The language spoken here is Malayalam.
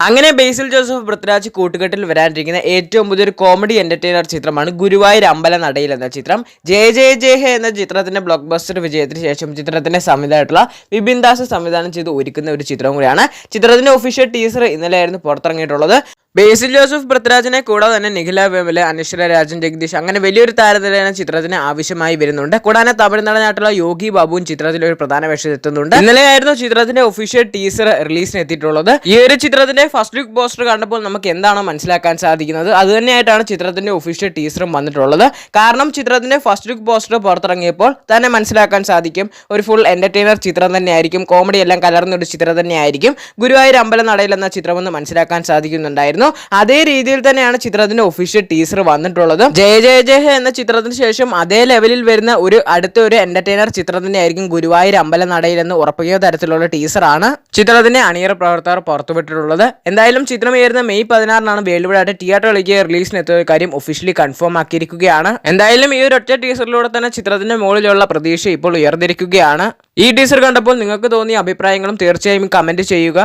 അങ്ങനെ ബേസിൽ ജോസഫ് പൃഥ്വിരാജ് കൂട്ടുകെട്ടിൽ വരാനിരിക്കുന്ന ഏറ്റവും പുതിയൊരു കോമഡി എന്റർടൈനർ ചിത്രമാണ് ഗുരുവായൂർ അമ്പല നടയിൽ എന്ന ചിത്രം. ജയ ജയ ജയ ഹെ എന്ന ചിത്രത്തിന്റെ ബ്ലോക്ക് ബസ്റ്റർ വിജയത്തിന് ശേഷം ചിത്രത്തിന്റെ സംവിധായിട്ടുള്ള വിപിൻ ദാസ് സംവിധാനം ചെയ്ത് ഒരുക്കുന്ന ഒരു ചിത്രം കൂടിയാണ്. ചിത്രത്തിന്റെ ഒഫീഷ്യൽ ടീസർ ഇന്നലെയായിരുന്നു പുറത്തിറങ്ങിയിട്ടുള്ളത്. ബേസിൽ ജോസഫ് പൃഥ്വിരാജിനെ കൂടാതെ തന്നെ നിഖില വേമൽ അനശ്വര രാജൻ ജഗദീഷ് അങ്ങനെ വലിയൊരു താരനിരയാണ് ചിത്രത്തിന് ആവശ്യമായി വരുന്നുണ്ട്. കൂടാതെ തമിഴ്നാടിനായിട്ടുള്ള യോഗി ബാബുവും ചിത്രത്തിൽ ഒരു പ്രധാന വേഷത്തിൽ എത്തുന്നുണ്ട്. ഇന്നലെയായിരുന്നു ചിത്രത്തിന്റെ ഒഫീഷ്യൽ ടീസർ റിലീസിന് എത്തിയിട്ടുള്ളത്. ഈ ഒരു ചിത്രത്തിന്റെ ഫസ്റ്റ് ലുക്ക് പോസ്റ്റർ കണ്ടപ്പോൾ നമുക്ക് എന്താണ് മനസ്സിലാക്കാൻ സാധിക്കുന്നത്. അത് തന്നെയായിട്ടാണ് ചിത്രത്തിന്റെ ഒഫീഷ്യൽ ടീസറും വന്നിട്ടുള്ളത്. കാരണം ചിത്രത്തിന്റെ ഫസ്റ്റ് ലുക്ക് പോസ്റ്റർ പുറത്തിറങ്ങിയപ്പോൾ തന്നെ മനസ്സിലാക്കാൻ സാധിക്കും. ഒരു ഫുൾ എന്റർടൈനർ ചിത്രം തന്നെയായിരിക്കും. കോമഡി എല്ലാം കലർന്ന ഒരു ചിത്രം തന്നെയായിരിക്കും. ഗുരുവായൂർ അമ്പലം നടയിൽ എന്ന ചിത്രമെന്ന് മനസ്സിലാക്കാൻ സാധിക്കുന്നുണ്ടായിരുന്നു. അതേ രീതിയിൽ തന്നെയാണ് ചിത്രത്തിന്റെ ഒഫീഷ്യൽ ടീസർ വന്നിട്ടുള്ളത്. ജയ ജയ ജയ എന്ന ചിത്രത്തിന് ശേഷം അതേ ലെവലിൽ വരുന്ന ഒരു അടുത്ത ഒരു എന്റർടൈനർ ചിത്രം തന്നെയായിരിക്കും ഗുരുവായൂർ അമ്പലം നടയിൽ എന്ന് ഉറപ്പിക്കുന്ന തരത്തിലുള്ള ടീസറാണ് ചിത്രത്തിന്റെ അണിയറ പ്രവർത്തകർ പുറത്തുവിട്ടിട്ടുള്ളത്. എന്തായാലും ചിത്രം മെയ് പതിനാറിനാണ് വേൾഡ് തിയേറ്ററിലേക്ക് റിലീസിന് എത്തിയ കാര്യം ഒഫീഷ്യലി കൺഫേം ആക്കിയിരിക്കുകയാണ്. എന്തായാലും ഈ ഒരു ഒറ്റ ടീസറിലൂടെ തന്നെ ചിത്രത്തിന്റെ മുകളിലുള്ള പ്രതീക്ഷ ഇപ്പോൾ ഉയർന്നിരിക്കുകയാണ്. ഈ ടീസർ കണ്ടപ്പോൾ നിങ്ങൾക്ക് തോന്നിയ അഭിപ്രായങ്ങളും തീർച്ചയായും കമന്റ് ചെയ്യുക.